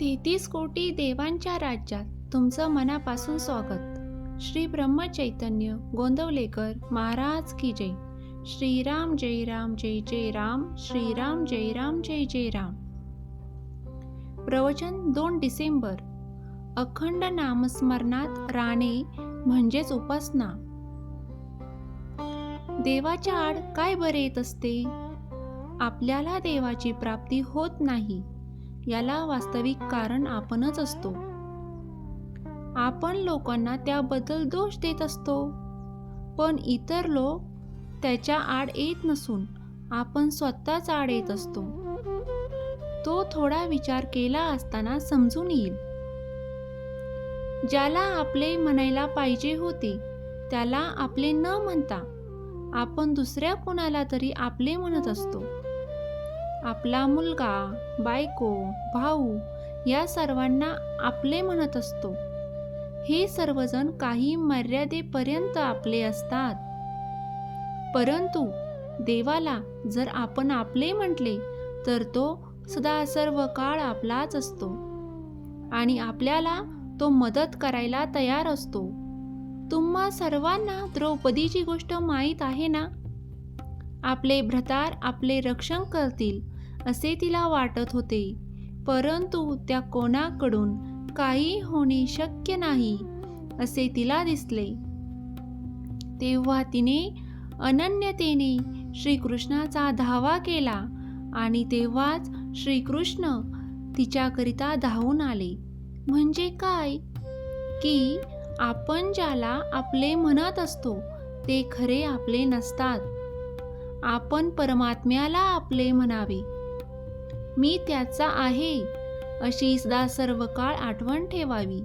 तेहतीस कोटी देवांच्या राज्यात तुमचं मनापासून स्वागत. श्री ब्रह्मचैतन्य गोंदवलेकर महाराज की जय. श्रीराम जय राम जय जय राम श्रीराम जय राम जय जय राम. प्रवचन दोन डिसेंबर. अखंड नामस्मरणात राहणे म्हणजेच उपासना. देवाच्या आड काय बरे येत असते? आपल्याला देवाची प्राप्ती होत नाही. याला वास्तविक कारण आपणच असतो. आपण लोकांना त्याबद्दल दोष देत असतो. पण इतर लोक त्याच्या आड येत नसून आपण स्वतःच आड येत असतो. तो थोडा विचार केला असताना समजून येईल. ज्याला आपले म्हणायला पाहिजे होते त्याला आपले न म्हणता आपण दुसऱ्या कोणाला तरी आपले म्हणत असतो. आपला मुलगा बायको भाऊ या सर्वांना आपले म्हणत असतो. हे सर्वजण काही मर्यादेपर्यंत आपले असतात. परंतु देवाला जर आपण आपले म्हटले तर तो सदा सर्व काळ आपलाच असतो आणि आपल्याला तो मदत करायला तयार असतो. तुम्हा सर्वांना द्रौपदीची गोष्ट माहीत आहे ना? आपले भ्रतार आपले रक्षण करतील असे तिला वाटत होते. परंतु त्या कोणाकडून काही होणे शक्य नाही असे तिला दिसले. तेव्हा तिने अनन्यतेने श्रीकृष्णाचा धावा केला आणि तेव्हाच श्रीकृष्ण तिच्याकरिता धावून आले. म्हणजे काय? की आपण ज्याला आपले म्हणत असतो ते खरे आपले नसतात. आपण परमात्म्याला आपले म्हणावे. मी त्याचा आहे अशी सदा सर्व काळ आठवण ठेवावी.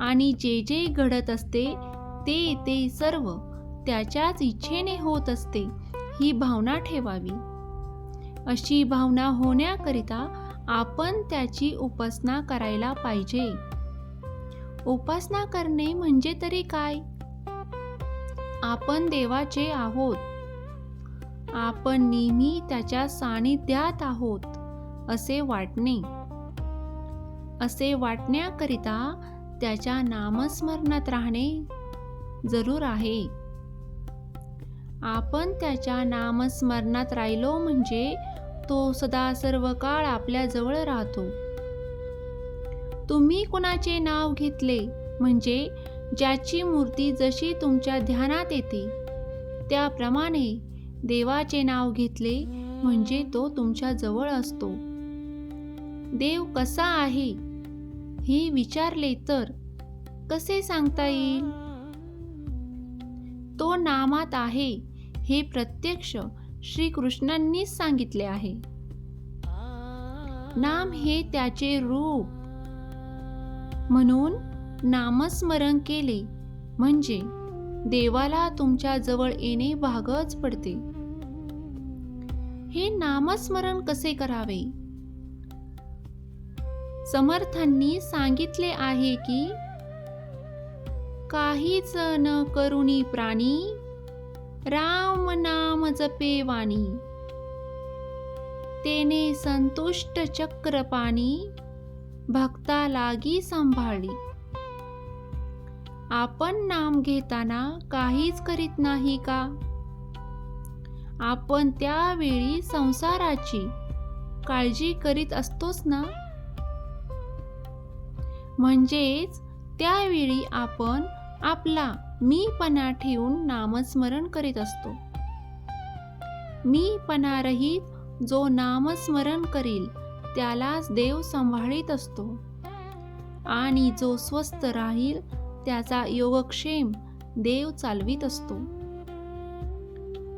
आणि जे जे घडत असते ते ते सर्व त्याच्याच इच्छेने होत असते ही भावना ठेवावी. अशी भावना होण्याकरिता आपण त्याची उपासना करायला पाहिजे. उपासना करणे म्हणजे तरी काय? आपण देवाचे आहोत आपण नेहमी त्याच्या सानिध्यात आहोत असे वाटणे. असे वाटण्याकरिता त्याच्या नामस्मरणात राहणे जरूर आहे. आपण त्याच्या नामस्मरणात राहिलो म्हणजे तो सदा सर्व काळ आपल्या जवळ राहतो. तुम्ही कुणाचे नाव घेतले म्हणजे ज्याची मूर्ती जशी तुमच्या ध्यानात येते त्याप्रमाणे देवाचे नाव घेतले म्हणजे तो तुमच्या जवळ असतो. देव कसा आहे? हे विचारले तर कसे सांगता येईल? तो नामात आहे हे प्रत्यक्ष श्रीकृष्णांनीच सांगितले आहे. नाम हे त्याचे रूप. म्हणून नामस्मरण केले म्हणजे देवाला तुमच्या जवळ येणे भागच पडते. हे नामस्मरण कसे करावे? समर्थांनी सांगितले आहे की काहीच न करुणी प्राणी राम नाम जपे वाणी. तेने संतुष्ट चक्रपाणी भक्ता लागी सांभाळी आपण नाम घेताना काहीच करीत नाही का? आपण त्यावेळी संसाराची काळजी करीत असतोच ना? म्हणजेच त्यावेळी आपण आपला मीपणा ठेवून नामस्मरण करीत असतो. मीपणारहित जो नामस्मरण करील त्यालाच देव सांभाळीत असतो. आणि जो स्वस्थ राहील त्याचा योगक्षेम देव चालवित असतो.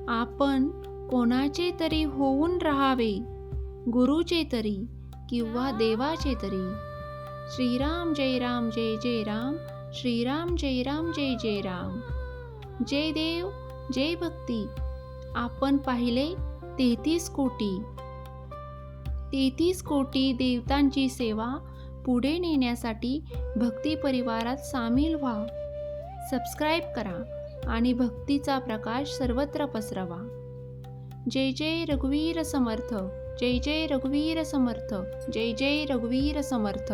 आपण कोणाचे तरी होऊन राहावे गुरुचे तरी किंवा देवाचे तरी. श्रीराम जय राम जय जय राम श्रीराम जय राम जय जय राम. जय देव जय भक्ती. आपण पाहिले तेहतीस कोटी. तेहतीस कोटी देवतांची सेवा पुढे नेण्यासाठी भक्ती परिवारात सामील व्हा. सबस्क्राईब करा आणि भक्तीचा प्रकाश सर्वत्र पसरवा. जय जय रघुवीर समर्थ जय जय रघुवीर समर्थ जय जय रघुवीर समर्थ.